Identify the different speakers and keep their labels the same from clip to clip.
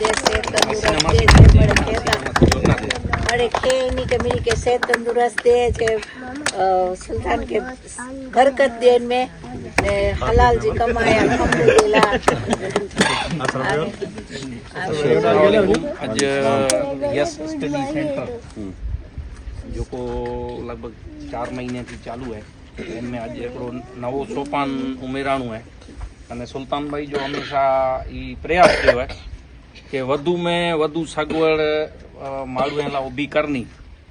Speaker 1: दे सेहत तंदुरुस्त दे जे મળે ખેતા મળે ખે એની કે मेरी के सेहत तंदुरुस्त दे जे अ, सुल्तान के बरकत दे इनमें ने हलाल जी कमाए अल्हम्दुलिल्लाह
Speaker 2: आज यस स्टडी सेंटर जो को लगभग चार महीने थी चालू है इनमें आज हिकिड़ो नवो सोपान उमेराणो है અને સુલતાનભાઈ જો હંમેશા એ પ્રયાસ કયો હે કે વધુ મેં વધુ સગવડ માળું એલા ઊભી કરની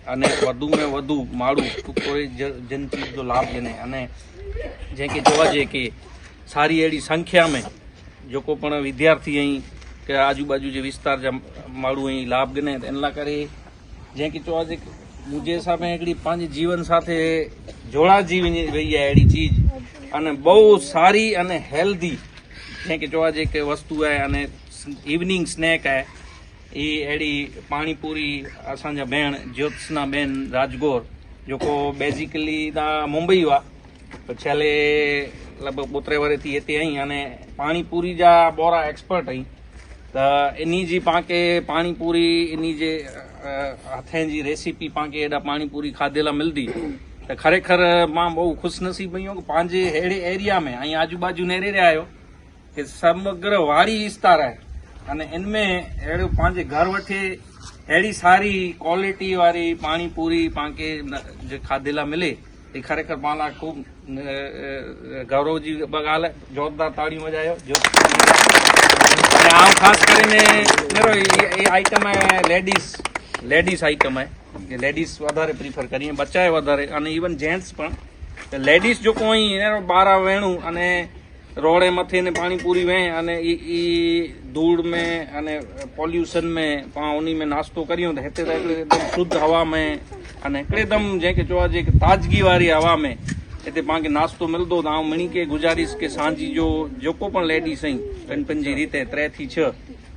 Speaker 2: અને વધુ મેં વધુ માળું કોઈ જનતી જો લાભ લેને અને જે કે જોવા જઈએ કે સારી એવી સંખ્યામાં જોકો પણ વિદ્યાર્થી અહીં કે આજુબાજુ જે વિસ્તાર જે માળું અહીં લાભ ગને એના કરી. જે કે જોવા જઈએ મુજે સામે એકડી પાંચ જીવન સાથે જોડા જીવી રહી એડી ચીજ. અને બહુ સારી અને હેલ્ધી જે કે જોવા જઈએ કે વસ્તુ હે અને ઇવનિંગ સ્નેક आहे એ अहिड़ी પાણીપુરી असांजा भेण ज्योत्सना बेन राजगोर जेको बेसिकली तव्हां मुंबई हुआ त छेले લગભગ ॿोतरे वरे थी हिते आई अने पाणीपुरी जा ॿोरा एक्सपर्ट आई त इन जी पाणखे पाणीपुरी इन जे अ, हथनि जी रेसिपी पाणखे हेॾा पाणीपुरी खाधे लाइ मिलंदी त खरेखर मां બહુ ખુશનસીબ आहियूं કે पंहिंजे अहिड़े एरिया में અહીં આજુબાજુ નેરે रहिया आहियो કે સમગ્ર વાડી વિસ્તાર आहे અને इनमें अहिड़ियूं पंहिंजे घर वठी अहिड़ी सारी क्वालिटी वारी पाणी पूरी पाण खे जे खाधे लाइ मिले ही ख़ार पाण लाइ ख़ूब गौरव जी ॻाल्हि आहे ज़ोरदार ताड़ियूं वॼायो जो ऐं ख़ासि करे में आइटम आहे लेडीस લેડીઝ આઇટમ હે લેડીઝ વધારે પ્રિફર કરીએ બચ્ચાએ વધારે અને ઇવન જેન્ટ્સ પણ લેડીઝ જો કોઈ એને બહાર વેણું અને रोड़े मथे ने पानी पूरी में अने ई ई धूड़ में अने पॉल्यूशन में पाण उन में नाश्तो करियूं त हिते त हिकिड़े शुद्ध हवा में अने हिकिड़ेदमि जंहिंखे चवाइजे की ताज़गी वारी हवा में हिते पाण खे नाश्तो मिलंदो त आउं मिणी खे गुज़ारिश की सांझी जो जेको पिणु लेडीस आहिनि पंहिंजी जी रीते त्रे थी छह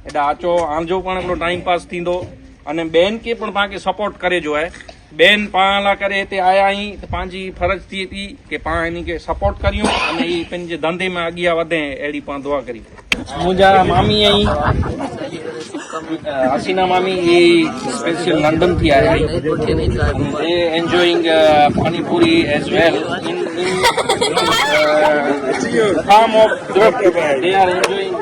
Speaker 2: हेॾा अचो आंजो पाण हिकिड़ो टाइम पास थींदो अने ॿियनि खे पिणु पाण खे सपोर्ट करे जो आहे બેન પાલા કરે તે આયા અહીં પાંहिंजी ફરજથી હતી કે પાણી કે સપોર્ટ કર્યું અને એ પેંજે ધંધે માં આગિયા વધે, એડી પા દુઆ કરી. મુજા મામી અહીં હસીના મામી એ સ્પેશિયલ લંડનથી આયા એ enjoying panipuri as well in form of drug they are enjoying